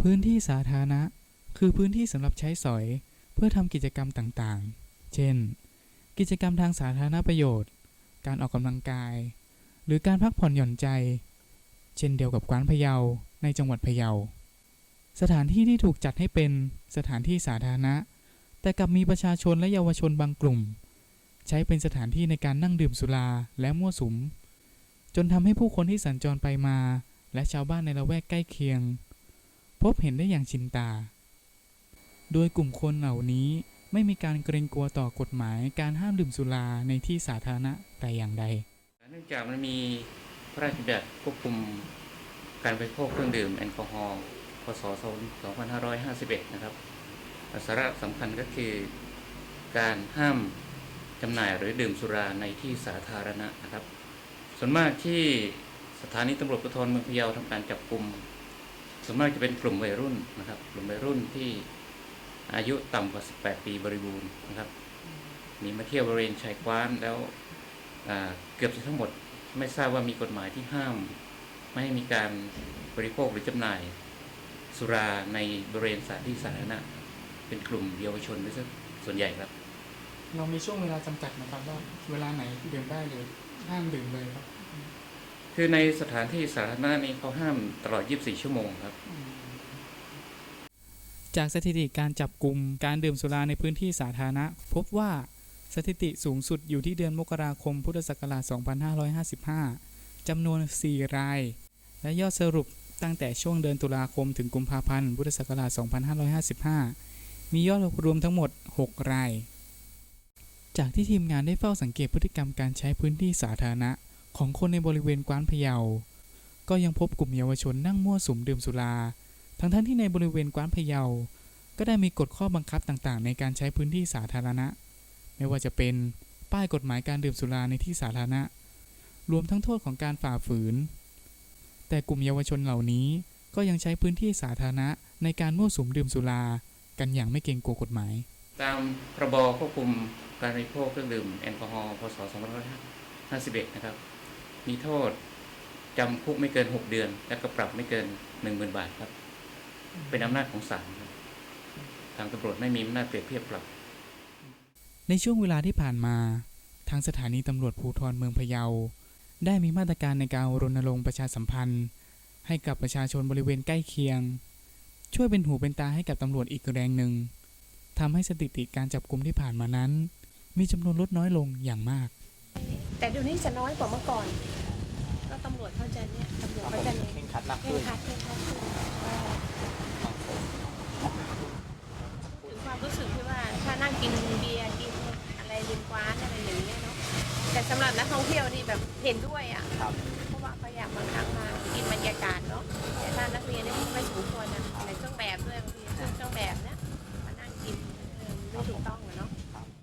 พื้นที่สาธารณะ คือพื้นที่สำหรับใช้สอย เพื่อทำกิจกรรมต่างๆ เช่น กิจกรรมทางสาธารณประโยชน์ การออกกำลังกาย หรือการพักผ่อนหย่อนใจ เช่นเดียวกับกวานพะเยาในจังหวัดพะเยา สถานที่ที่ถูกจัดให้เป็นสถานที่สาธารณะ แต่กลับมีประชาชนและเยาวชนบางกลุ่ม ใช้เป็นสถานที่ในการนั่งดื่มสุราและมั่วสุม จนทำให้ผู้คนที่สัญจรไปมา และชาวบ้านในละแวกใกล้เคียง พบเห็นได้อย่างชินตา โดยกลุ่มคนเหล่านี้ไม่มีการเกรงกลัวต่อกฎหมายการห้ามดื่มสุราในที่สาธารณะแต่อย่างใด เนื่องจากมันมีพระราชบัญญัติควบคุมการบริโภคเครื่องดื่มแอลกอฮอล์ พศ 2551 นะครับ สาระสำคัญก็คือการห้ามจำหน่ายหรือดื่มสุราในที่สาธารณะนะครับ ส่วนมากที่สถานีตำรวจภูธรเมืองพะเยาทำการจับกลุ่ม ส่วนมากจะเป็นกลุ่มวัยรุ่นนะครับ กลุ่มวัยรุ่นที่อายุต่ำกว่า 18 ปีบริบูรณ์นะครับหนีมาเที่ยวบริเวณชายกว้านแล้วเกือบจะทั้งหมดไม่ทราบว่ามีกฎหมายที่ห้าม ไม่ให้มีการบริโภคหรือจำหน่าย สุราในบริเวณสถานที่สาธารณะเป็นกลุ่มเยาวชนด้วยซส่วนใหญ่ครับ เรามีช่วงเวลาจำกัดนะครับว่าเวลาไหนดื่มได้หรือห้ามดื่มเลยครับ คือในสถานที่สาธารณะนี้เขาห้ามตลอด 24 ชั่วโมงครับ จากสถิติการจับกลุ่มการดื่มสุราในพื้นที่สาธารณะ พบว่าสถิติสูงสุดอยู่ที่เดือนมกราคมพุทธศักราช 2555 จำนวน 4 ราย และยอดสรุปตั้งแต่ช่วงเดือนตุลาคมถึงกุมภาพันธ์พุทธศักราช 2555 มียอดรวมทั้งหมด 6 ราย จากที่ทีมงานได้เฝ้าสังเกตพฤติกรรมการใช้พื้นที่สาธารณะ ของคนในบริเวณกวานพะเยา ก็ยังพบกลุ่มเยาวชนนั่งมั่วสุมดื่มสุรา ทั้งท่านที่ในบริเวณกวานพะเยา ก็ได้มีกฎข้อบังคับต่างๆ ในการใช้พื้นที่สาธารณะ ไม่ว่าจะเป็นป้ายกฎหมายการดื่มสุราในที่สาธารณะ รวมทั้งโทษของการฝ่าฝืน แต่กลุ่มเยาวชนเหล่านี้ก็ยังใช้พื้นที่สาธารณะในการมั่วสุมดื่มสุรา กันอย่างไม่เกรงกลัวกฎหมาย ตามพรบควบคุมการบริโภคเครื่องดื่มแอลกอฮอล์ พศ 2551 นะครับ มีโทษจำคุกไม่เกิน6เดือน และก็ปรับไม่เกิน10,000บาทครับ เป็นอำนาจของศาลครับทางตำรวจไม่มีอำนาจเปรียบเทียบปรับ ในช่วงเวลาที่ผ่านมา ทางสถานีตำรวจภูธรเมืองพะเยา ได้มีมาตรการในการรณรงค์ประชาสัมพันธ์ ให้กับประชาชนบริเวณใกล้เคียง ช่วยเป็นหูเป็นตาให้กับตำรวจอีกแรงหนึ่งทำให้สถิติการจับกลุ่มที่ผ่านมานั้น มีจำนวนลดน้อยลงอย่างมาก แต่เดี๋ยวนี้จะน้อยกว่าเมื่อก่อน ก็ตำรวจเขาจะเนี่ยตำรวจเขาจะเนี่ยเข่งขัดมากเข่ขึ้งนขัดเข่งขัดขึ้นถึงความรู้สึกที่ว่าถ้านั่งกินเบียร์กินอะไรริมกว้านอะไรอย่างเงี้ยเนาะแต่สำหรับนักท่องเที่ยวนี่แบบเห็นด้วยอะครับเพราะว่าเขาอยากบางครั้งมากินบรรยากาศเนาะแต่ถ้านักเรียนนี่ไม่สมควร